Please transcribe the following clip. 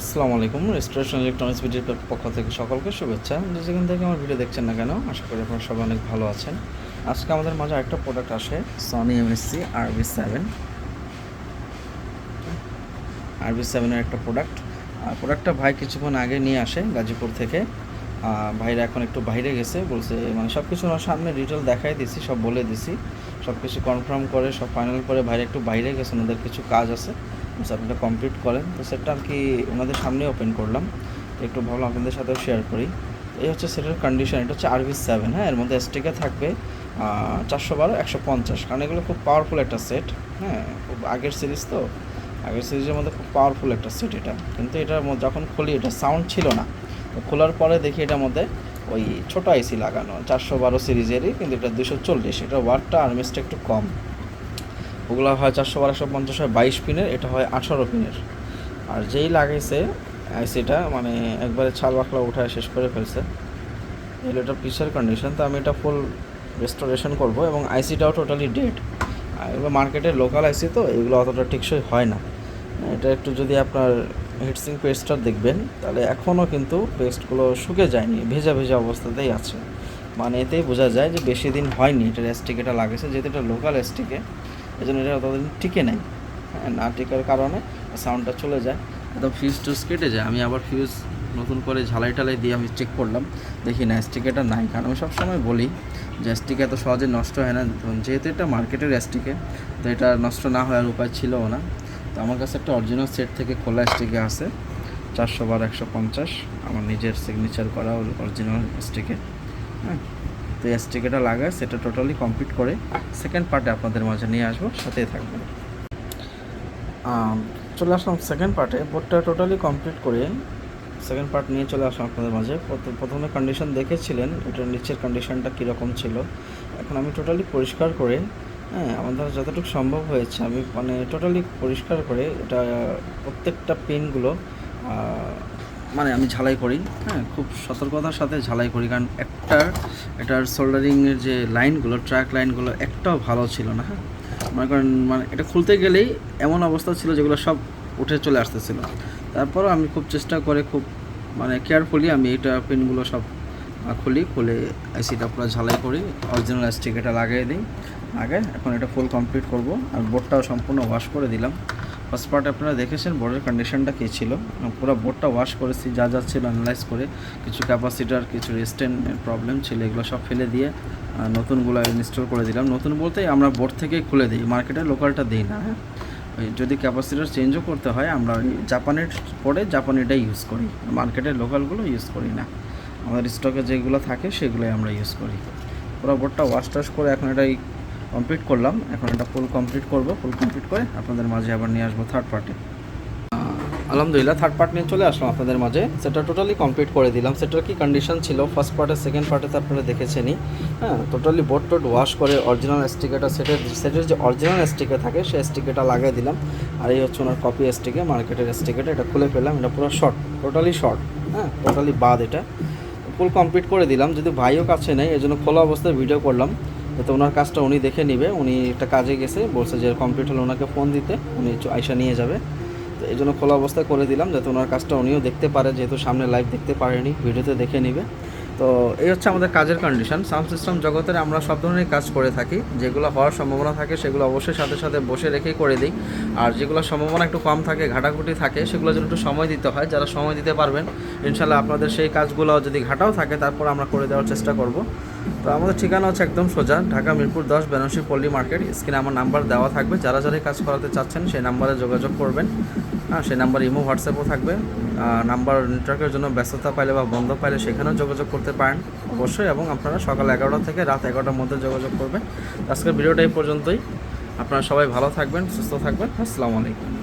আসসালামু আলাইকুম। Restoration electronics ভিডিওর পক্ষ থেকে সকলকে শুভেচ্ছা। যে যেখান থেকে আমার ভিডিও দেখছেন না কেন, আশা করি আপনারা সবাই অনেক ভালো আছেন। আজকে আমাদের মাঝে একটা প্রোডাক্ট আসে সনি এমএসসি আরবি সেভেন আরবি সেভেনের একটা প্রোডাক্ট আর প্রোডাক্টটা ভাই কিছুক্ষণ আগে নিয়ে আসে গাজীপুর থেকে। ভাইরা এখন একটু বাইরে গেছে, বলছে মানে সব কিছু ওনার সামনে ডিটেল দেখাই দিছি, সব বলে দিছি। সব কিছু কনফার্ম করে, সব ফাইনাল করে ভাইরা একটু বাইরে গেছে, ওনাদের কিছু কাজ আছে। আপনারা কমপ্লিট করেন। তো সেটটা আর কি ওনাদের সামনে ওপেন করলাম। একটু ভাবলাম আপনাদের সাথেও শেয়ার করি। এই হচ্ছে সেটার কন্ডিশন এটা হচ্ছে আরভি সেভেন হ্যাঁ? এর মধ্যে এসটিকে থাকবে চারশো বারো, একশো পঞ্চাশ। কারণ এগুলো খুব পাওয়ারফুল একটা সেট হ্যাঁ? খুব আগের সিরিজ তো। আগের সিরিজের মধ্যে খুব পাওয়ারফুল একটা সেট এটা। কিন্তু মধ্যে যখন খুলি, এটা সাউন্ড ছিল না। তো খোলার পরে দেখি এটার মধ্যে ওই ছোটো আইসি লাগানো, চারশো বারো সিরিজেরই কিন্তু এটা দুশো চল্লিশ। এটা ওয়াটটা আর্মিসটা একটু কম। ওগুলো হয় চারশো, বারোশো, পঞ্চাশ হয় বাইশ পিনের, এটা হয় আঠারো পিনের। আর যেই লাগাইছে আইসিটা মানে একবারে ছাল বাকলা উঠায় শেষ করে ফেলছে। এগুলো এটা পিসের কন্ডিশন তো আমি এটা ফুল রেস্টোরেশন করব এবং আইসিটাও টোটালি ডেড এগুলো মার্কেটে লোকাল আইসি তো, এগুলো অতটা টেকসই হয় না। এটা একটু যদি আপনার হিটসিং পেস্টটা দেখবেন, তাহলে এখনও কিন্তু পেস্টগুলো শুকে যায়নি, ভেজা ভেজা অবস্থাতেই আছে। মানে এতেই বোঝা যায় যে বেশি দিন হয়নি এটার এসটিকেটা লাগেছে যেহেতু এটা লোকাল এসটিকে। এই জন্য এটা অতদিন টিকে নেই। হ্যাঁ না টিকার কারণে সাউন্ডটা চলে যায়। একদম ফিউজ টুজ কেটে যায়। আমি আবার ফিউজ নতুন করে ঝালাই টালাই দিয়ে আমি চেক করলাম। দেখি না এসটিকেটা নাই। কারণ আমি সবসময় বলি যে এসটিকে এত সহজে নষ্ট হয় না। যেহেতু এটা মার্কেটের এসটিকে তো এটা নষ্ট না হওয়ার উপায় ছিল না। তো আমার কাছে একটা অরিজিনাল সেট থেকে খোলা এসটিকে আছে। চারশো বার একশো পঞ্চাশ। আমার নিজের সিগনেচার করা অরিজিনাল এসটিকে হ্যাঁ তো এসটিকেটা লাগায় সেটা টোটালি কমপ্লিট করে সেকেন্ড পার্টে আপনাদের মাঝে নিয়ে আসব, সাথেই থাকবেন। চলে আসলাম সেকেন্ড পার্টে বোর্ডটা টোটালি কমপ্লিট করে সেকেন্ড পার্ট নিয়ে চলে আসলাম আপনাদের মাঝে। প্রথ- প্রথমে কন্ডিশন দেখেছিলেন এটার নিচের কন্ডিশনটা কীরকম ছিল। এখন আমি টোটালি পরিষ্কার করে হ্যাঁ আমার দ্বারা যতটুকু সম্ভব হয়েছে, আমি মানে টোটালি পরিষ্কার করে এটা প্রত্যেকটা পিনগুলো মানে আমি ঝালাই করি হ্যাঁ খুব সতর্কতার সাথে ঝালাই করি, কারণ একটা, এটার সোল্ডারিংয়ের যে লাইনগুলো ট্র্যাক লাইনগুলো একটাও ভালো ছিল না হ্যাঁ। মনে করেন মানে এটা খুলতে গেলেই এমন অবস্থা ছিল যেগুলো সব উঠে চলে আসতেছিল। তারপরও আমি খুব চেষ্টা করে খুব মানে কেয়ারফুলি আমি এটা পিনগুলো সব খুলি, খুলে এসিটা পুরো ঝালাই করি অরিজিনাল স্টিক এটা লাগিয়ে দিই। আগে, এখন এটা ফুল কমপ্লিট করব, আর বোর্ডটাও সম্পূর্ণ ওয়াশ করে দিলাম। ফার্স্ট পার্ট আপনারা দেখেছেন বোর্ডের কন্ডিশনটা কী ছিল? পুরো বোর্ডটা ওয়াশ করেছি, যা যা ছিল অ্যানালাইজ করে কিছু ক্যাপাসিটার কিছু রেস্টেন্টের প্রবলেম ছিল, এগুলো সব ফেলে দিয়ে নতুনগুলো ইনস্টল করে দিলাম। নতুন বলতেই আমরা বোর্ড থেকেই খুলে দিই মার্কেটে লোকালটা দিই না হ্যাঁ? যদি ক্যাপাসিটার চেঞ্জও করতে হয়, আমরা জাপানের পরে জাপানিটাই ইউজ করি মার্কেটের লোকালগুলো ইউজ করি না। আমাদের স্টকে যেগুলো থাকে, সেগুলোই আমরা ইউজ করি। পুরো বোর্ডটা ওয়াশ টাশ করে এখন এটাই কমপ্লিট করলাম। এখন এটা ফুল কমপ্লিট করব। ফুল কমপ্লিট করে আপনাদের মাঝে আবার নিয়ে আসব থার্ড পার্টি আলহামদুলিল্লাহ থার্ড পার্ট নিয়ে চলে আসলাম আপনাদের মাঝে। সেটা টোটালি কমপ্লিট করে দিলাম। সেটার কি কন্ডিশন ছিল? ফার্স্ট পার্টে সেকেন্ড পার্টে তো আপনারা দেখেছেনই। হ্যাঁ টোটালি বোর্ড টোড ওয়াশ করে অরিজিনাল স্টিকারটা সেটের সেটের যে অরিজিনাল স্টিকার থাকে সেই স্টিকারটা লাগিয়ে দিলাম। আর এই হচ্ছে ওনার কপি স্টিকে মার্কেটের স্টিকারটা এটা খুলে ফেললাম। এটা পুরো শর্ট টোটালি শর্ট হ্যাঁ টোটালি বাদ এটা। ফুল কমপ্লিট করে দিলাম। যদি ভাইও কাছে নেই এই জন্য খোলা অবস্থায় ভিডিও করলাম। যাতে ওনার কাজটা উনি দেখে নিবে, উনি একটা কাজে গেছে, বলছে যে কমপ্লিট হলে ওনাকে ফোন দিতে, উনি আয়সা নিয়ে যাবে। তো এই জন্য খোলা অবস্থায় করে দিলাম, যাতে ওনার কাজটা উনিও দেখতে পারে, যেহেতু সামনে লাইভ দেখতে পারেনি, ভিডিওতে দেখে নেবে। তো এই হচ্ছে আমাদের কাজের কন্ডিশন সাউন্ড সিস্টেম জগতের আমরা সব ধরনের কাজ করে থাকি। যেগুলো হওয়ার সম্ভাবনা থাকে, সেগুলো অবশ্যই সাথে সাথে বসে রেখেই করে দিই। আর যেগুলো সম্ভাবনা একটু কম থাকে, ঘাটাঘুটি থাকে, সেগুলো যেন একটু সময় দিতে হয়, যারা সময় দিতে পারবেন ইনশাল্লাহ আপনাদের সেই কাজগুলো যদি ঘাটাও থাকে, তারপর আমরা করে দেওয়ার চেষ্টা করব। তো আমাদের ঠিকানা হচ্ছে একদম সোজা, ঢাকা মিরপুর দশ, বেনারসি পল্লী মার্কেট। স্ক্রিনে আমার নাম্বার দেওয়া থাকবে। যারা যারা কাজ করাতে চাচ্ছেন, সেই নাম্বারে যোগাযোগ করবেন। হ্যাঁ সেই নাম্বার ইমো, হোয়াটসঅ্যাপও থাকবে। নাম্বার নেটওয়ার্কের জন্য ব্যস্ততা পাইলে বা বন্ধ পাইলে সেখানেও যোগাযোগ করতে পারেন। অবশ্যই, এবং আপনারা সকাল এগারোটা থেকে রাত এগারোটার মধ্যে যোগাযোগ করবেন। আজকের ভিডিওটা এই পর্যন্তই। আপনারা সবাই ভালো থাকবেন, সুস্থ থাকবেন। আসসালামু আলাইকুম।